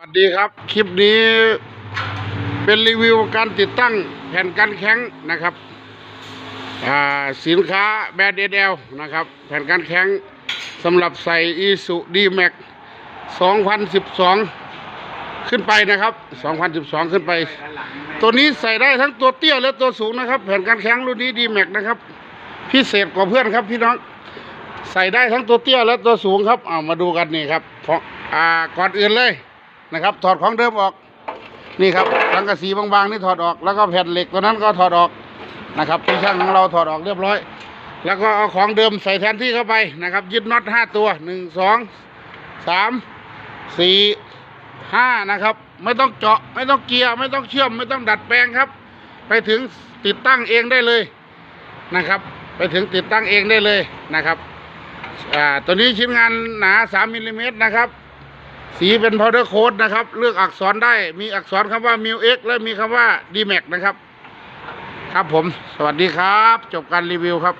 สวัสดีครับ คลิปนี้เป็นรีวิวการติดตั้งแผ่นกันแข็งนะครับอ่าสินค้าแบรนด์เอลนะครับ แผ่นกันแข็งสำหรับใส่อีสุดีแม็ก2012 ขึ้นไปนะครับ 2012 ขึ้นไป ตัวนี้ใส่ได้ทั้งตัวเตี้ยและตัวสูงนะครับ แผ่นกันแข็งรุ่นนี้ดีแม็กนะครับ พิเศษกว่าเพื่อนครับพี่น้องใส่ได้ทั้งตัวเตี้ยและตัวสูงครับเอามาดูกันนี่ครับเพราะอ่าก่อนอื่นเลย นะครับ ถอดของเดิมออกนี่ครับสังกะสีบางๆนี่ถอดออกแล้วก็แผ่นเหล็กตัวนั้นก็ถอดออกนะครับที่ช่างของเราถอดออกเรียบร้อย แล้วก็เอาของเดิมใส่แทนที่เข้าไปนะครับ ยึดน็อตห้าตัวหนึ่งสองสามสี่ห้านะครับ ไม่ต้องเจาะไม่ต้องเกียร์ไม่ต้องเชื่อมไม่ต้องดัดแปลงครับ ไปถึงติดตั้งเองได้เลยนะครับ ไปถึงติดตั้งเองได้เลยนะครับอ่าตัวนี้ชิ้นงานหนา3มิลลิเมตรนะครับ สีเป็นพาวเดอร์โค้ดนะครับ เลือกอักษรได้มีอักษรคำว่า m i l x และมีคำว่า d m a x นะครับ ครับผม สวัสดีครับ จบการรีวิวครับ